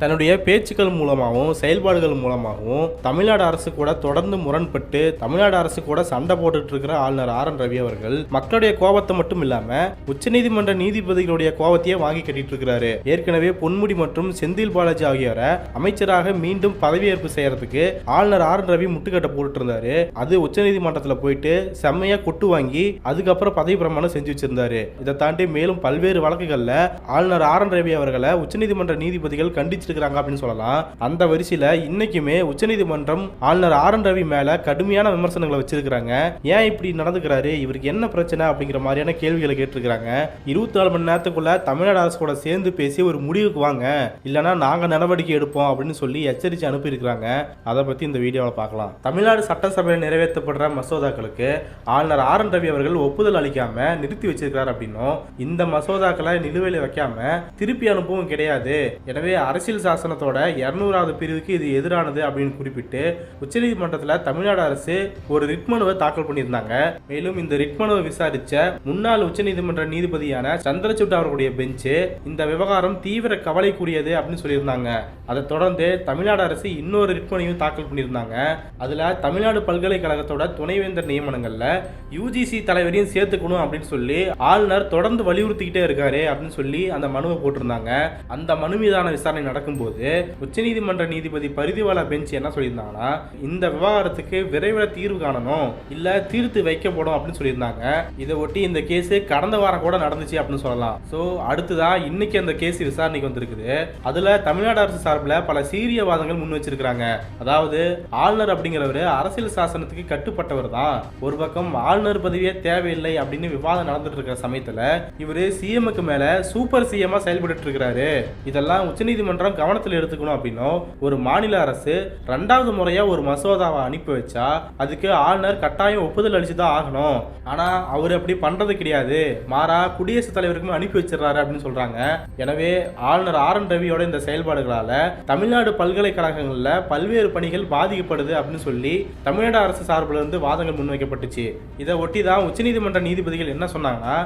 தன்னுடைய பேச்சுக்கள் மூலமாகவும் செயல்பாடுகள் மூலமாகவும் தமிழ்நாடு அரசு கூட தொடர்ந்து முரண்பட்டு தமிழ்நாடு அரசு கூட சண்டை போட்டுட்டு இருக்கிற ஆளுநர் ஆர். என். ரவி அவர்கள் மக்களுடைய கோபத்தை மட்டும் இல்லாம உச்சநீதிமன்ற நீதிபதிகளுடைய கோபத்தையே வாங்கி கட்டிட்டு இருக்கிறாரு ஏற்கனவே பொன்முடி மற்றும் செந்தில் பாலாஜி ஆகியோரை அமைச்சராக மீண்டும் பதவியேற்பு செய்யறதுக்கு ஆளுநர் ஆர். என். ரவி முட்டுக்கட்டை போட்டுட்டு இருந்தாரு அது உச்சநீதிமன்றத்தில் போயிட்டு செம்மையா கொட்டு வாங்கி அதுக்கப்புறம் பதவி பிரமாணம் செஞ்சு வச்சிருந்தாரு. இதை தாண்டி மேலும் பல்வேறு வழக்குகள்ல ஆளுநர் ஆர். என். ரவி அவர்களை உச்சநீதிமன்ற நீதிபதிகள் கண்டிச்சிருக்கிறாங்க அப்படின்னு சொல்லலாம். அந்த வரிசையில இன்னைக்குமே உச்சநீதிமன்றம் ஆளுநர் ஆர் என் ரவி மேல கடுமையான விமர்சனங்களை வச்சிருக்கிறாங்க. ஏன் இப்படி நடந்துக்கிறாரு? இவருக்கு என்ன பிரச்சனை அப்படிங்கிற மாதிரியான கேள்விகளை கேட்டிருக்கிறாங்க. இருபத்தி நாலு மணி நேரத்துக்குள்ள தமிழ்நாடு அரசு கூட சேர்ந்து பேசி ஒரு முடிவுக்கு வாங்க. இல்லைன்னா நாங்க நடவடிக்கை எடுப்போம் அப்படின்னு சொல்லி எச்சரித்து அனுப்பியிருக்கிறாங்க. அதை பத்தி இந்த வீடியோவில் பார்க்கலாம். தமிழ்நாடு சட்டசபையில் நிறைவேற்றப்படுற மசோதாக்களுக்கு ஆளுநர் ஆர் என் ரவி அவர்கள் ஒப்புதல் அளிக்காம நிறுத்தி வச்சிருக்கிறார் அப்படின்னும் இந்த மசோதாக்களை நிலுவையில் வைக்காம திருப்பி அனுப்பவும் கிடையாது. எனவே அரசியல் அரசியல் சாசனத்தோட இருநூறாவது பிரிவுக்கு இது எதிரானது அப்படின்னு குறிப்பிட்டு உச்சநீதிமன்றத்தில் தமிழ்நாடு அரசு ஒரு ரிட் மனுவை தாக்கல் பண்ணியிருந்தாங்க. மேலும் இந்த ரிட் மனுவை விசாரிச்ச முன்னாள் உச்சநீதிமன்ற நீதிபதியான சந்திரசூட் அவர்களுடைய பெஞ்சு இந்த விவகாரம் தீவிர கவலைக்குரியது அப்படின்னு சொல்லியிருந்தாங்க. அதை தொடர்ந்து தமிழ்நாடு அரசு இன்னொரு ரிட் மனுவையும் தாக்கல் பண்ணியிருந்தாங்க. அதில் தமிழ்நாடு பல்கலைக்கழகத்தோட துணைவேந்தர் நியமனங்களில் யூஜிசி தலைவரையும் சேர்த்துக்கணும் அப்படின்னு சொல்லி ஆளுநர் தொடர்ந்து வலியுறுத்திக்கிட்டே இருக்காரு அப்படின்னு சொல்லி அந்த மனுவை போட்டிருந்தாங்க. அந்த மனு மீதான விசாரணை நடக்க நடக்கும்போது உச்சநீதிமன்ற நீதிபதி பரிதிவாலா பெஞ்ச் என்ன சொல்லியிருந்தாங்கன்னா இந்த விவகாரத்துக்கு விரைவில் தீர்வு காணணும் இல்லை தீர்த்து வைக்கப்படும் அப்படின்னு சொல்லியிருந்தாங்க. இதை ஒட்டி இந்த கேஸ் கடந்த வாரம் கூட நடந்துச்சு அப்படின்னு சொல்லலாம். ஸோ அடுத்ததா இன்னைக்கு அந்த கேஸ் விசாரணைக்கு வந்திருக்குது. அதில் தமிழ்நாடு அரசு சார்பில் பல சீரிய வாதங்கள் முன் வச்சிருக்கிறாங்க. அதாவது ஆளுநர் அப்படிங்கிறவர் அரசியல் சாசனத்துக்கு கட்டுப்பட்டவர் தான். ஒரு பக்கம் ஆளுநர் பதவியே தேவையில்லை அப்படின்னு விவாதம் நடந்துட்டு இருக்கிற சமயத்தில் இவர் சிஎம்க்கு மேல சூப்பர் சிஎம்மா செயல்பட்டு இருக்கிறாரு. இதெல்லாம் உச்சநீதிமன்றம் கவனத்தில் எடுத்துக்கணும் அப்படின்னா ஒரு மாநில அரசு ரெண்டாவது முறையா ஒரு மசோதாவை அனுப்பி வச்சா அதுக்கு ஆளுநர் கட்டாயம் ஒப்புதல் அளிச்சு தான் ஆகணும். ஆனா அவர் அப்படி பண்றது கிடையாது. மாறா குடியரசுத் தலைவருக்குமே அனுப்பி வச்சிடறாரு அப்படின்னு சொல்றாங்க. எனவே ஆளுநர் ஆர். என். ரவியோட இந்த செயல்பாடுகளால தமிழ்நாடு பல்கலைக்கழகங்கள்ல பல்வேறு பணிகள் பாதிக்கப்படுது அப்படின்னு சொல்லி தமிழ்நாடு அரசு சார்பில் இருந்து வாதங்கள் முன்வைக்கப்பட்டுச்சு. இதை ஒட்டி தான் உச்சநீதிமன்ற நீதிபதிகள் என்ன சொன்னாங்கன்னா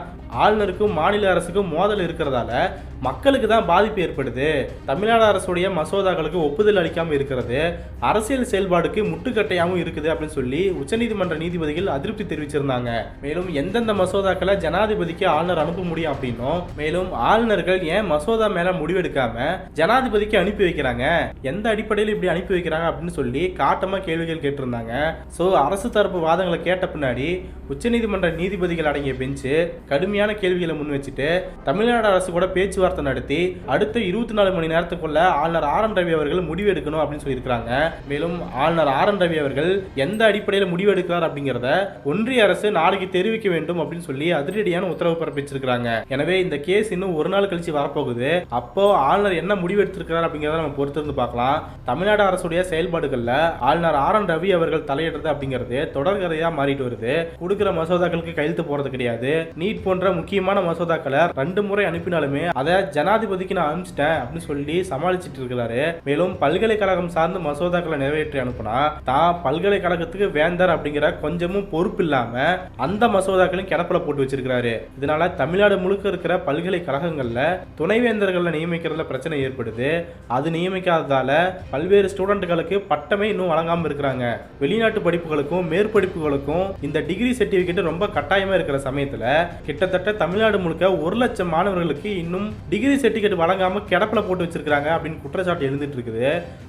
ஆளுநருக்கும் மாநில அரசுக்கும் மோதல் இருக்கிறதால மக்களுக்கு தான் பாதிப்பு ஏற்படுது. தமிழ்நாடு அரசுடைய மசோதாக்களுக்கு ஒப்புதல் அளிக்காமல் இருக்கிறது. அரசியல் செயல்பாடுக்கு முட்டுக்கட்டையாகவும் இருக்குது அப்படின்னு சொல்லி உச்சநீதிமன்ற நீதிபதிகள் அதிருப்தி தெரிவிச்சிருந்தாங்க. மேலும் எந்தெந்த மசோதாக்களை ஜனாதிபதிக்கு ஆளுநர் அனுப்ப முடியும் அப்படின்னும் மேலும் ஆளுநர்கள் ஏன் மசோதா மேல முடிவெடுக்காம ஜனாதிபதிக்கு அனுப்பி வைக்கிறாங்க? எந்த அடிப்படையில் இப்படி அனுப்பி வைக்கிறாங்க அப்படின்னு சொல்லி காட்டமா கேள்விகள் கேட்டிருந்தாங்க. ஸோ அரசு தரப்பு வாதங்களை கேட்ட பின்னாடி உச்சநீதிமன்ற நீதிபதிகள் அடங்கிய பெஞ்சு கடுமையான கேள்விகளை முன் வச்சுட்டு தமிழ்நாடு அரசு கூட பேச்சுவார்த்தை நடத்தி அடுத்த இருபத்தி நாலு மணி நேரத்துக்கு கொள்ள ஆளுநர் ஆர் என் ரவி அவர்கள் முடிவு எடுக்கணும் அப்படின்னு சொல்லியிருக்காங்க மேலும் ஆளுநர் ஆர் என் ரவி அவர்கள் எந்த அடிப்படையில் முடிவு எடுக்கிறார் அப்படிங்கிறத ஒன்றிய அரசு நாளைக்கு தெரிவிக்க வேண்டும் அப்படின்னு சொல்லி அதிரடியான உத்தரவு பிறப்பிச்சிருக்காங்க எனவே இந்த கேஸ் இன்னும் ஒரு நாள் கழிச்சு வரப்போகுது. அப்போ ஆளுநர் என்ன முடிவு எடுத்திருக்கிறார் அப்படிங்கிறத நம்ம பொறுத்திருந்து பார்க்கலாம். தமிழ்நாடு அரசுடைய செயல்பாடுகளில் ஆளுநர் ஆர் என் ரவி அவர்கள் தலையிடுறது அப்படிங்கிறது தொடர்கதையா மாறிட்டு வருது. கொடுக்கிற மசோதாக்களுக்கு கையெழுத்து போறது கிடையாது. நீட் போன்ற முக்கியமான மசோதாக்களை ரெண்டு முறை அனுப்பினாலுமே அதை ஜனாதிபதிக்கு நான் அனுப்பிச்சிட்டேன் அப்படின்னு சொல்லி சமாளிச்சிட்டு இருக்கிறாரு மேலும் பல்கலைக்கழகம் சார்ந்து மசோதாக்களை நிறைவேற்றி அனுப்புனா தான் பல்கலைக்கழகத்துக்கு வேந்தர் அப்படிங்கிற கொஞ்சமும் பொறுப்பு இல்லாம அந்த மசோதாக்களையும் கிடப்பில் போட்டு வச்சிருக்கிறாரு. இதனால தமிழ்நாடு முழுக்க இருக்கிற பல்கலைக்கழகங்கள்ல துணைவேந்தர்களை நியமிக்கிறதுல பிரச்சனை ஏற்படுது. அது நியமிக்காததால பல்வேறு ஸ்டூடெண்ட்டுகளுக்கு பட்டமே இன்னும் வழங்காம இருக்கிறாங்க. வெளிநாட்டு படிப்புகளுக்கும் மேற்படிப்புகளுக்கும் இந்த டிகிரி சர்டிபிகேட் ரொம்ப கட்டாயமா இருக்கிற சமயத்துல கிட்டத்தட்ட தமிழ்நாடு முழுக்க ஒரு லட்சம் மாணவர்களுக்கு இன்னும் டிகிரி சர்டிபிகேட் வழங்காம கிடப்பில் போட்டு வச்சிருக்காங்க அப்படின்னு குற்றச்சாட்டு எழுந்துட்டு இருக்குது.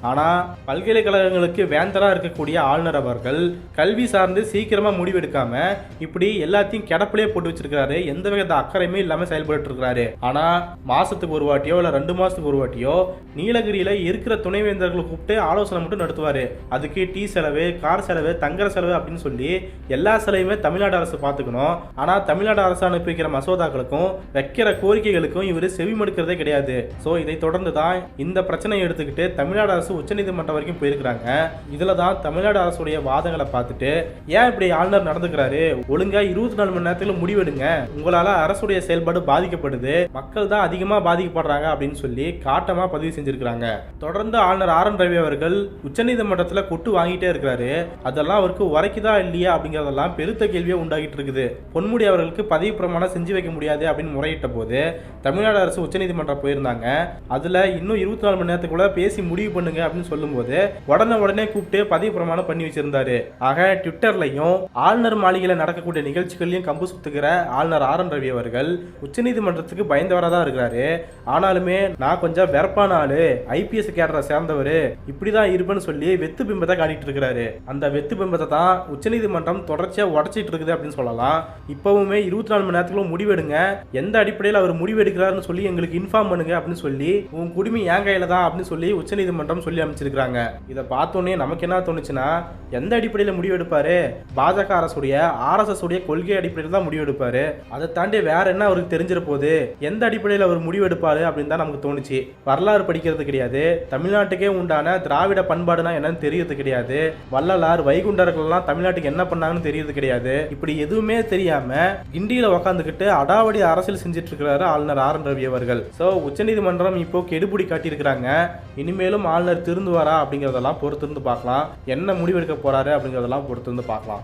ஆனால் பல்கலைக்கழகங்களுக்கு வேந்தராக இருக்கக்கூடிய ஆளுநர் அவர்கள் கல்வி சார்ந்து சீக்கிரமாக முடிவெடுக்காம இப்படி எல்லாத்தையும் கிடப்பிலே போட்டு வச்சிருக்காரு எந்த வித அக்கறையுமே இல்லாமல் செயல்பட்டு இருக்கிறாரு. ஆனால் மாசத்துக்கு ஒரு வாட்டியோ இல்லை ரெண்டு மாசத்துக்கு ஒரு வாட்டியோ நீலகிரியில் இருக்கிற துணைவேந்தர்களை கூப்பிட்டு ஆலோசனை மட்டும் நடத்துவாரு. அதுக்கு டீ செலவு கார் செலவு தங்குற செலவு அப்படின்னு சொல்லி எல்லா செலவுமே தமிழ்நாடு அரசு பார்த்துக்கணும் ஆனால் தமிழ்நாடு அரசு அனுப்பி வைக்கிற மசோதாக்களுக்கும் வைக்கிற கோரிக்கைகளுக்கும் இவர் செவிமடுக்கிறதே கிடையாது. ஸோ இதை தொடர்ந்து தான் இந்த பிரச்சனையை எடுத்துக்கிட்டு தமிழ்நாடு அரசு உச்சநீதிமன்றம் வரைக்கும் போயிருக்கிறாங்க. இதில் தான் தமிழ்நாடு அரசுடைய வாதங்களை பார்த்துட்டு ஏன் இப்படி ஆளுநர் நடந்துக்கிறாரு? ஒழுங்காக இருபத்தி நாலு மணி நேரத்தில் முடிவெடுங்க உங்களால் அரசுடைய செயல்பாடு பாதிக்கப்படுது. மக்கள் தான் அதிகமாக பாதிக்கப்படுறாங்க அப்படின்னு சொல்லி காட்டமாக பதிவு செஞ்சுருக்கிறாங்க. தொடர்ந்து ஆளுநர் ஆர் என் ரவி அவர்கள் உச்சநீதிமன்றத்தில் கொட்டு வாங்கிட்டே இருக்கிறாரு. அதெல்லாம் அவருக்கு உரைக்குதா இல்லையா அப்படிங்கிறதெல்லாம் பெருத்த கேள்வியை உண்டாகிட்டு இருக்குது. பொன்முடி அவர்களுக்கு பதவி பிரமாணம் செஞ்சு வைக்க முடியாது அப்படின்னு முறையிட்ட போது தமிழ்நாடு அரசு உச்சநீதிமன்றம் போயிருந்தாங்க. அதில் இன்னும் இன்னும் இருபத்தி நாலு மணி நேரத்துக்குள்ள பேசி முடிவு பண்ணுங்க அப்படின்னு சொல்லும்போது உடனே உடனே கூப்பிட்டு பதவி பிரமாணம் பண்ணி வச்சிருந்தாரு. ஆக ட்விட்டர்லையும் ஆளுநர் மாளிகையில் நடக்கக்கூடிய நிகழ்ச்சிகளையும் கம்பு சுத்துக்கிற ஆளுநர் ஆர் என் ரவி அவர்கள் உச்சநீதிமன்றத்துக்கு பயந்தவராக தான் இருக்கிறாரு. ஆனாலுமே நான் கொஞ்சம் வெறப்பான ஆளு ஐபிஎஸ் கேடரை சேர்ந்தவர் இப்படிதான் இருப்பேன்னு சொல்லி வெத்து பிம்பத்தை காட்டிட்டு இருக்கிறாரு. அந்த வெத்து பிம்பத்தை தான் உச்சநீதிமன்றம் தொடர்ச்சியா உடச்சிட்டு இருக்குது அப்படின்னு சொல்லலாம். இப்பவுமே இருபத்தி நாலு மணி நேரத்துக்குள்ள முடிவெடுங்க. எந்த அடிப்படையில் அவர் முடிவெடுக்கிறாருன்னு சொல்லி எங்களுக்கு இன்ஃபார்ம் பண்ணுங்க அப்படின்னு சொல்லி உன் குடிமை என் கையில தான் அப்படின்னு சொல்லி உச்சநீதிமன்றம் சொல்லி அமைச்சிருக்காங்க இதை பார்த்தோன்னே நமக்கு என்ன தோணுச்சுன்னா எந்த அடிப்படையில் முடிவெடுப்பாரு பாஜக அரசுடைய ஆர்எஸ்எஸ் உடைய கொள்கை அடிப்படையில் தான் முடிவெடுப்பாரு அதை தாண்டி வேற என்ன அவருக்கு தெரிஞ்சிட எந்த அடிப்படையில் அவர் முடிவெடுப்பாரு அப்படின்னு தான் நமக்கு தோணுச்சு. வரலாறு படிக்கிறது கிடையாது. தமிழ்நாட்டுக்கே உண்டான திராவிட பண்பாடுனா என்னன்னு தெரியறது கிடையாது. வள்ளலார் வைகுண்டர்கள்லாம் தமிழ்நாட்டுக்கு என்ன பண்ணாங்கன்னு தெரியறது கிடையாது. இப்படி எதுவுமே தெரியாம கிண்டியில உக்காந்துக்கிட்டு அடாவடி அரசியல் செஞ்சுட்டு இருக்கிறாரு ஆளுநர் ஆர் என் ரவி அவர்கள். சோ உச்சநீதிமன்றம் இப்போ கெடுபிடிக்க காட்டியிருக்கிறாங்க. இனிமேலும் ஆளுநர் திருந்துவாரா அப்படிங்கிறதெல்லாம் பொறுத்திருந்து பார்க்கலாம். என்ன முடிவெடுக்க போறாரு அப்படிங்கிறதெல்லாம் பொறுத்திருந்து பார்க்கலாம்.